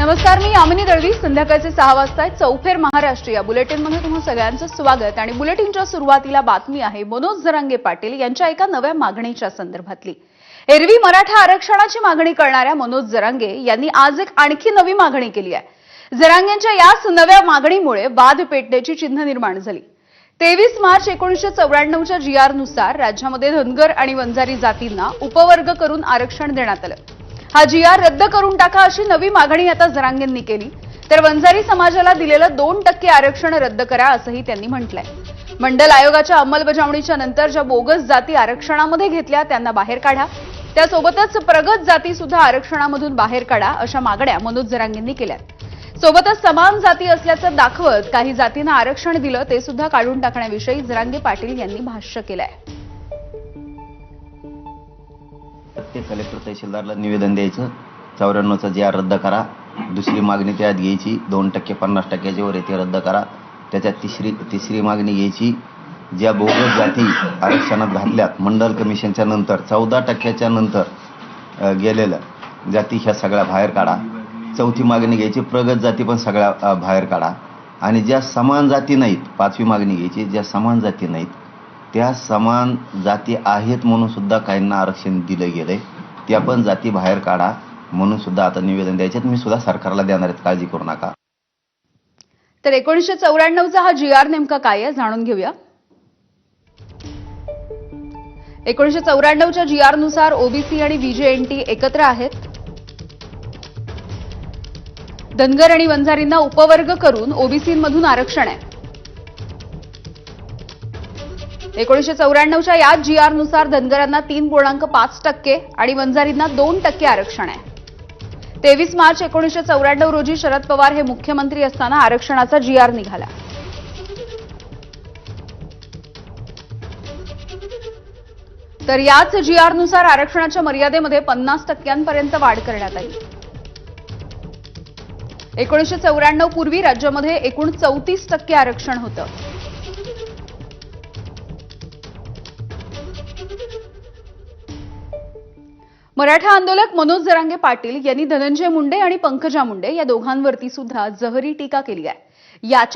नमस्कार मी यामिनी दळवी. संध्याकाळचे सहा वाजता आहेत. चौफेर महाराष्ट्र या बुलेटिनमध्ये तुम्हा सगळ्यांचं स्वागत आणि बुलेटिनच्या सुरुवातीला बातमी आहे मनोज जरांगे पाटील यांच्या एका नव्या मागणीच्या संदर्भातली. एरवी मराठा आरक्षणाची मागणी करणाऱ्या मनोज जरांगे यांनी आज एक आणखी नवी मागणी केली आहे. जरांगेंच्या याच नव्या मागणीमुळे वाद पेटण्याची चिन्ह निर्माण झाली. तेवीस मार्च एकोणीसशे चौऱ्याण्णवच्या जी आरनुसार राज्यामध्ये धनगर आणि वंजारी जातींना उपवर्ग करून आरक्षण देण्यात आलं. हा जी आर रद्द करून टाका अशी नवी मागणी आता जरांगेंनी केली. तर वंजारी समाजाला दिलेलं दोन टक्के आरक्षण रद्द करा असंही त्यांनी म्हटलंय. मंडल आयोगाच्या अंमलबजावणीच्या नंतर ज्या बोगस जाती आरक्षणामध्ये घेतल्या त्यांना बाहेर काढा. त्यासोबतच प्रगत जाती सुद्धा आरक्षणामधून बाहेर काढा अशा मागण्या मनोज जरांगेंनी केल्यात. सोबतच समान जाती असल्याचं दाखवत काही जातींना आरक्षण दिलं ते सुद्धा काढून टाकण्याविषयी जरांगे पाटील यांनी भाष्य केलंय. प्रत्येक कलेक्टर तहसीलदारला निवेदन द्यायचं. चौऱ्याण्णवचा जे आर रद्द करा. दुसरी मागणी त्यात घ्यायची. दोन टक्के पन्नास टक्क्याच्या वर येते रद्द करा. त्याच्यात तिसरी तिसरी मागणी घ्यायची. ज्या बोगस जाती आरक्षणात घातल्यात मंडल कमिशनच्या नंतर चौदा टक्क्याच्या नंतर गेलेल्या जाती ह्या सगळ्या बाहेर काढा. चौथी मागणी घ्यायची. प्रगत जाती पण सगळ्या बाहेर काढा. आणि ज्या समान जाती नाहीत पाचवी मागणी घ्यायची. ज्या समान जाती नाहीत त्या समान जाती आहेत म्हणून सुद्धा काहींना आरक्षण दिलं गेलंय त्या पण जाती बाहेर काढा म्हणून सुद्धा आता निवेदन द्यायचे मी सुद्धा सरकारला देणार आहेत. काळजी करू नका. तर एकोणीसशे चौऱ्याण्णवचा हा जी आर नेमका काय आहे जाणून घेऊया. एकोणीसशे चौऱ्याण्णवच्या जी आरनुसार ओबीसी आणि व्हीजेएनटी एकत्र आहेत. धनगर आणि वंजारींना उपवर्ग करून ओबीसीमधून आरक्षण आहे. एकोणीसशे चौऱ्याण्णवच्या या जी आरनुसार धनगरांना तीन पूर्णांक पाच टक्के आणि वंजारींना दोन टक्के आरक्षण आहे. तेवीस मार्च एकोणीसशे चौऱ्याण्णव रोजी शरद पवार हे मुख्यमंत्री असताना आरक्षणाचा जी आर निघाला. तर याच जी आरनुसार आरक्षणाच्या मर्यादेमध्ये पन्नास टक्क्यांपर्यंत वाढ करण्यात आली. एकोणीसशे चौऱ्याण्णव पूर्वी राज्यामध्ये एकूण चौतीस टक्के आरक्षण होतं. मराठा आंदोलक मनोज जरांगे पाटील यांनी धनंजय मुंडे आणि पंकजा मुंडे या दोघांवरती सुद्धा जहरी टीका केली आहे. याच्या